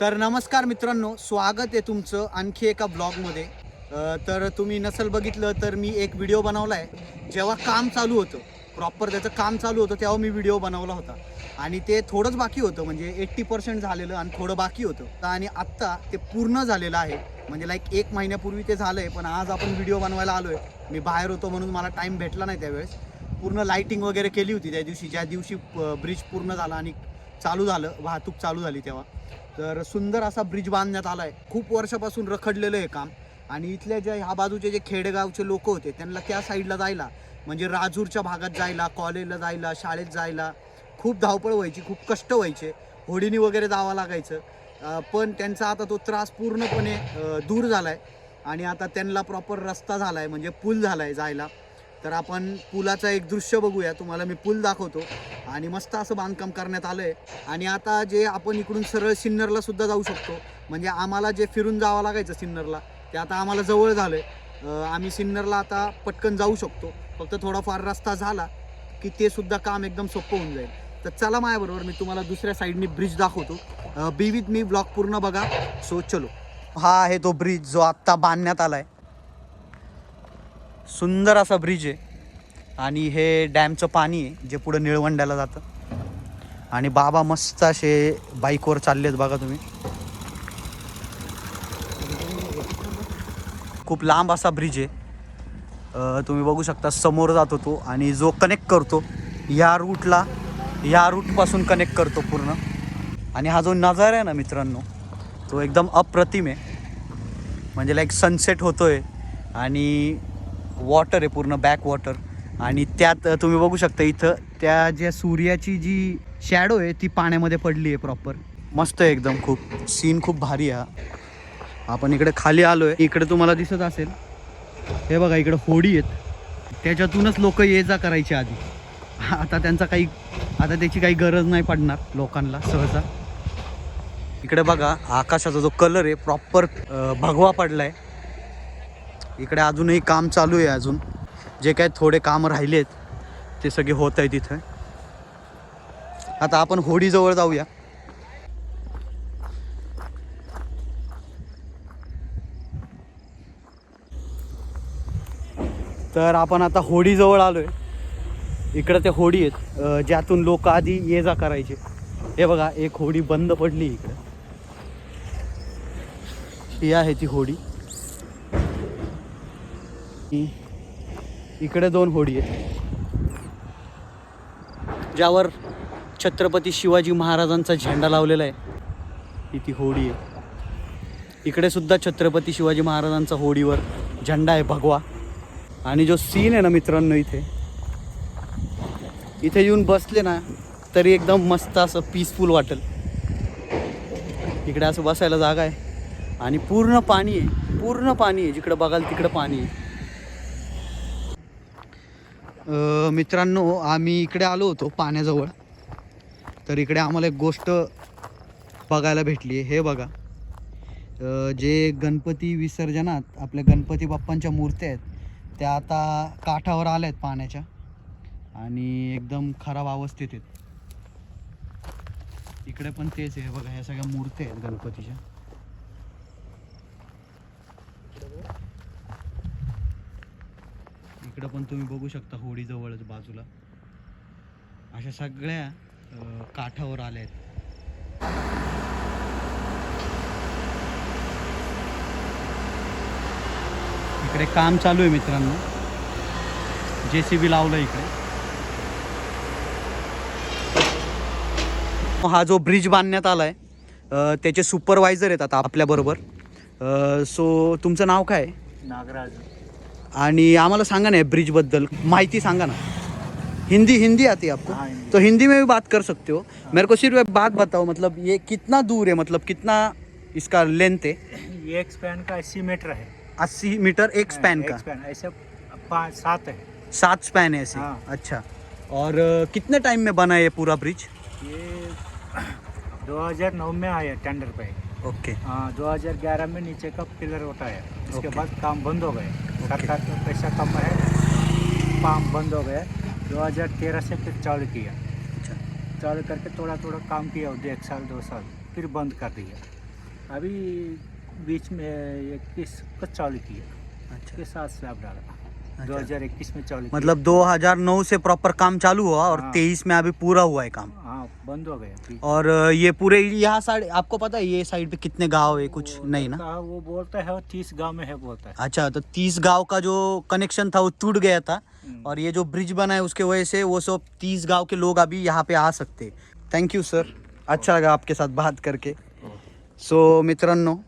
तर नमस्कार मित्रांनो स्वागत आहे तुमचं आणखी एका ब्लॉगमध्ये. तर तुम्ही नसल बघितलं तर मी एक व्हिडिओ बनवला आहे जेव्हा काम चालू होतं प्रॉपर त्याचं काम चालू होतं तेव्हा मी व्हिडिओ बनवला होता. आणि ते थोडंच बाकी होतं म्हणजे एट्टी पर्सेंट झालेलं आणि थोडं बाकी होतं. आणि आत्ता ते पूर्ण झालेलं आहे. म्हणजे लाईक एक महिन्यापूर्वी ते झालं आहे पण आज आपण व्हिडिओ बनवायला आलो आहे मी बाहेर होतो म्हणून मला टाईम भेटला नाही त्यावेळेस. पूर्ण लाईटिंग वगैरे केली होती त्या दिवशी. ज्या दिवशी ब्रिज पूर्ण झाला आणि चालू झालं वाहतूक चालू झाली तेव्हा. तर सुंदर असा ब्रिज बांधण्यात आला आहे खूप वर्षापासून रखडलेलं आहे काम. आणि इथल्या ज्या ह्या बाजूचे जे खेडेगावचे लोक होते त्यांना त्या साईडला जायला म्हणजे राजूरच्या भागात जायला कॉलेजला जायला शाळेत जायला खूप धावपळ व्हायची खूप कष्ट व्हायचे. होडीनी वगैरे जावं लागायचं. पण त्यांचा आता तो त्रास पूर्णपणे दूर झाला आहे आणि आता त्यांना प्रॉपर रस्ता झाला आहे म्हणजे पूल झाला आहे जायला. तर आपण पुलाचं एक दृश्य बघूया. तुम्हाला मी पूल दाखवतो. आणि मस्त असं बांधकाम करण्यात आलं आहे आणि आता जे आपण इकडून सरळ सिन्नरला सुद्धा जाऊ शकतो. म्हणजे आम्हाला जे फिरून जावं लागायचं सिन्नरला ते आता आम्हाला जवळ झालं आहे आम्ही सिन्नरला आता पटकन जाऊ शकतो. फक्त थोडाफार रस्ता झाला की ते सुद्धा काम एकदम सोपं होऊन जाईल. तर चला माझ्याबरोबर मी तुम्हाला दुसऱ्या साईडनी ब्रिज दाखवतो. बी विथ मी ब्लॉक पूर्ण बघा. सो चलो. हा आहे तो ब्रिज जो आत्ता बांधण्यात आला आहे सुंदर असा ब्रिज आहे. आणि हे डॅमचं पाणी आहे जे पुढं निळवंड्याला जातं. आणि बाबा मस्त असे बाईकवर चाललेत बघा तुम्ही. खूप लांब असा ब्रिज आहे. तुम्ही बघू शकता समोर जातो तो आणि जो कनेक्ट करतो या रूटला या रूटपासून कनेक्ट करतो पूर्ण. आणि हा जो नजारा आहे ना मित्रांनो तो एकदम अप्रतिम आहे. म्हणजे लाईक सनसेट होतो आहे आणि वॉटर आहे पूर्ण बॅक वॉटर आणि त्यात तुम्ही बघू शकता इथं त्या ज्या सूर्याची जी शॅडो आहे ती पाण्यामध्ये पडली आहे प्रॉपर मस्त आहे एकदम खूप. सीन खूप भारी आहे आपण इकडे खाली आलो आहे इकडे तुम्हाला दिसत असेल. हे बघा इकडे होडी आहेत. त्याच्यातूनच लोक ये जा करायचे आधी. आता त्यांचा काही आता त्याची काही गरज नाही पडणार लोकांना सहसा. इकडे बघा आकाशाचा जो कलर आहे प्रॉपर भगवा पडला आहे इकडे अजूनही काम चालू आहे अजून. जे काय थोडे काम राहिलेत ते सगळे होत आहे तिथे आता आपण होडीजवळ जाऊया. तर आपण आता होडीजवळ आलोय. इकडं ते होडी आहेत. ज्यातून लोक आधी ये जा करायचे. हे बघा एक होडी बंद पडली इकडे. ही आहे ती होडी. इकडे दोन होडी आहेत. ज्यावर छत्रपती शिवाजी महाराजांचा झेंडा लावलेला आहे. ही ती होडी आहे. इकडे सुद्धा छत्रपती शिवाजी महाराजांचा होडीवर झेंडा आहे भगवा. आणि जो सीन आहे ना मित्रांनो इथे इथे येऊन बसले ना तरी एकदम मस्त असं पीसफुल वाटेल. इकडे असं बसायला जागा आहे. आणि पूर्ण पाणी आहे पूर्ण पाणी आहे. जिकडं बघाल तिकडं पाणी आहे. मित्रांनो आम्ही इकडे आलो होतो पाण्याजवळ. तर इकडे आम्हाला एक गोष्ट बघायला भेटली आहे. हे बघा. जे गणपती विसर्जनात आपल्या गणपती बाप्पांच्या मूर्त्या आहेत त्या आता काठावर आल्या आहेत पाण्याच्या आणि एकदम खराब अवस्थेत आहेत. इकडे पण तेच आहे. बघा ह्या सगळ्या मूर्त्या आहेत गणपतीच्या. इकडं पण तुम्ही बघू शकता होडीजवळच बाजूला. अशा सगळ्या काठावर आल्या आहेत. इकडे काम चालू आहे मित्रांनो. जे सी बी लावलं इकडे. हा जो ब्रिज बांधण्यात आला आहे त्याचे सुपरवायझर आहेत आता आपल्याबरोबर. सो तुमचं नाव काय आहे? नागराज. आणि आम्हाला सांगा ना ब्रिज बद्दल माहिती सांगा ना. हिंदी हिंदी आती है आपको. हाँ, तो हिंदी में भी बात कर सकते हो. मेरे को सिर्फ़ एक बात बताओ मतलब ये कितना दूर है मतलब कितना इसका लेंथ है? ये एक स्पैन का अस्सी मीटर है. अस्सी मीटर एक स्पैन का. स्पैन ऐसे पाँच सात है. सात स्पैन है ऐसे? हाँ। अच्छा. और कितने टाइम में बना ये पूरा ब्रिज ये 2009 में आया टेंडर पे. ओके हाँ 2011 में नीचे का पिलर उठाया. इसके ओके। बाद काम बंद हो गए सरकार का पैसा कम है। काम बंद हो गया। 2013 से फिर चालू किया। अच्छा। चालू करके थोड़ा थोड़ा काम किया एक साल दो साल फिर बंद कर दिया। अभी बीच में इक्कीस को चालू किया। अच्छा। के साथ स्लैब डाला। दो हज़ार इक्कीस में चालू मतलब 2009 से प्रॉपर काम चालू हुआ और हाँ। 23 में अभी पूरा हुआ है काम। हाँ। बंद हो गया और ये पूरे यहाँ साइड आपको पता है ये साइड पे कितने गाँव है कुछ नहीं ना? वो बोलता है तीस गाँव में है बोलता है। अच्छा तो तीस गाँव का जो कनेक्शन था वो टूट गया था। हम्म। और ये जो ब्रिज बना है उसके वजह से वो सब तीस गाँव के लोग अभी यहाँ पे आ सकते थैंक यू सर अच्छा लगा आपके साथ बात करके। सो मित्रांनो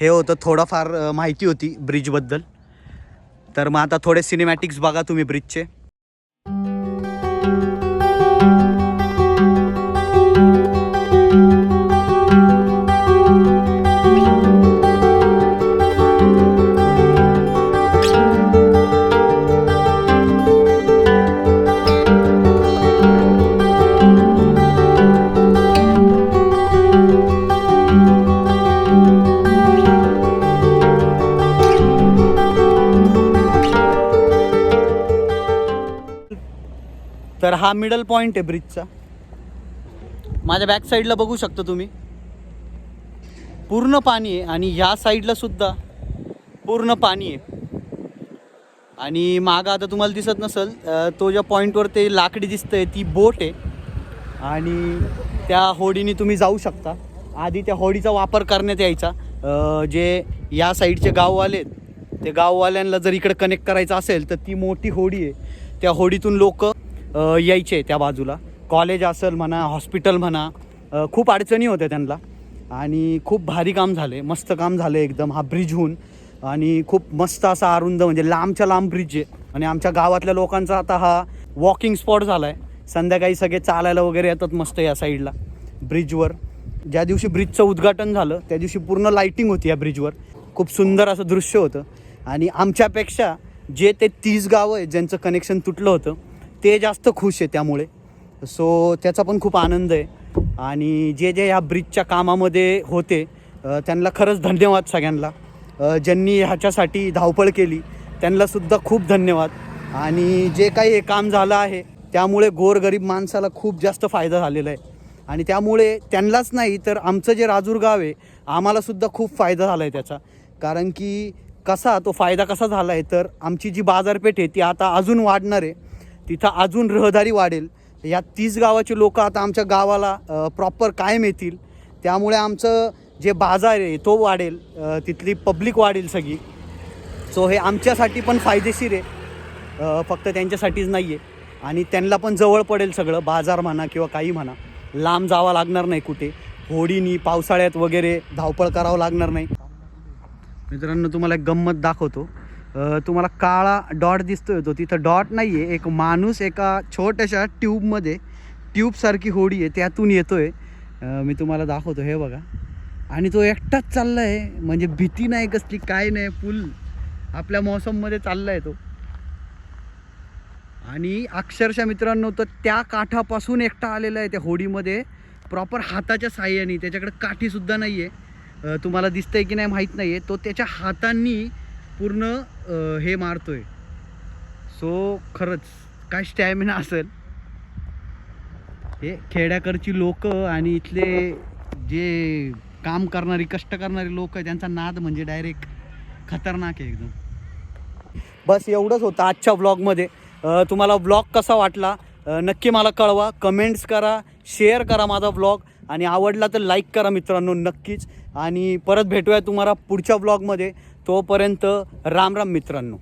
हे होतं थोडंफार अ, माहिती होती ब्रिजबद्दल तर मग आता थोडे सिनेमॅटिक्स बघा तुम्ही ब्रिजचे हा मिडल पॉईंट आहे ब्रिजचा माझ्या बॅक साईडला बघू शकता तुम्ही. पूर्ण पाणी आहे आणि ह्या साईडला सुद्धा पूर्ण पाणी आहे. आणि मागं आता तुम्हाला दिसत नसेल तो ज्या पॉईंटवर ते लाकडी दिसतंय ती बोट आहे. आणि त्या होडीने तुम्ही जाऊ शकता. आधी त्या होडीचा वापर करण्यात यायचा. जे या साईडचे गाववाले आहेत ते गाववाल्यांना जर इकडे कनेक्ट करायचं असेल तर ती मोठी होडी आहे. त्या होडीतून लोक यायचे त्या बाजूला. कॉलेज असेल म्हणा हॉस्पिटल म्हणा खूप अडचणी होत्या त्यांना. आणि खूप भारी काम झाले मस्त काम झालं एकदम हा ब्रिज होऊन. आणि खूप मस्त असा अरुंद म्हणजे लांबच्या लांब ब्रिज आहे. आणि आमच्या गावातल्या लोकांचा आता हा वॉकिंग स्पॉट झाला आहे संध्याकाळी सगळे चालायला वगैरे येतात मस्त या साईडला ब्रिजवर ज्या दिवशी ब्रिजचं उद्घाटन झालं त्या दिवशी पूर्ण लाईटिंग होती या ब्रिजवर खूप सुंदर असं दृश्य होतं. आणि आमच्यापेक्षा जे ते तीस गावं आहेत ज्यांचं कनेक्शन तुटलं होतं ते जास्त खुश आहे त्यामुळे. सो त्याचा पण खूप आनंद आहे. आणि जे जे ह्या ब्रिजच्या कामामध्ये होते त्यांना खरंच धन्यवाद सगळ्यांना. ज्यांनी ह्याच्यासाठी धावपळ केली त्यांनासुद्धा खूप धन्यवाद. आणि जे काही हे काम झालं आहे त्यामुळे गोरगरीब माणसाला खूप जास्त फायदा झालेला आहे. आणि त्यामुळे त्यांनाच नाही तर आमचं जे राजूर गाव आहे आम्हालासुद्धा खूप फायदा झाला आहे त्याचा. कारण की कसा तो फायदा कसा झाला आहे तर आमची जी बाजारपेठ आहे ती आता अजून वाढणार आहे. तिथं अजून रहदारी वाढेल. या तीस गावाचे लोक आता आमच्या गावाला प्रॉपर कायम येतील. त्यामुळे आमचं जे बाजार आहे तो वाढेल. तिथली पब्लिक वाढेल सगळी. सो हे आमच्यासाठी पण फायदेशीर आहे. फक्त त्यांच्यासाठीच नाही आहे आणि त्यांना पण जवळ पडेल सगळं बाजार म्हणा किंवा काही म्हणा. लांब जावं लागणार नाही कुठे. होडीनी पावसाळ्यात वगैरे धावपळ करावं लागणार नाही. मित्रांनो तुम्हाला एक गंमत दाखवतो. तुम्हाला काळा डॉट दिसतोय तो. तिथं डॉट नाही आहे एक माणूस एका छोट्याशा ट्यूबमध्ये ट्यूबसारखी होडी आहे त्यातून येतोय. आहे मी तुम्हाला दाखवतो. हे बघा. आणि तो एकटाच चालला आहे म्हणजे भीती नाही कसली काय नाही फुल आपल्या मौसममध्ये चालला आहे तो. आणि अक्षरशः मित्रांनो तर त्या काठापासून एकटा आलेला आहे त्या होडीमध्ये. प्रॉपर हाताच्या साह्याने. त्याच्याकडे काठीसुद्धा नाही आहे तुम्हाला दिसतंय की नाही माहीत नाही आहे तो त्याच्या हातांनी पूर्ण हे मारतोय. सो खरंच काय स्टॅमिना असेल? हे खेड्याकडची लोक आणि इथले जे काम करणारी कष्ट करणारी लोक त्यांचा नाद म्हणजे डायरेक्ट खतरनाक आहे एकदम. बस एवढंच होतं आजच्या ब्लॉगमध्ये तुम्हाला ब्लॉग कसा वाटला? नक्की मला कळवा. कमेंट्स करा शेअर करा माझा व्लॉग आणि आवडला तर लाईक करा मित्रांनो नक्कीच. आणि परत भेटूया तुम्हाला पुढच्या ब्लॉगमध्ये तोपर्यंत राम राम मित्रांनो.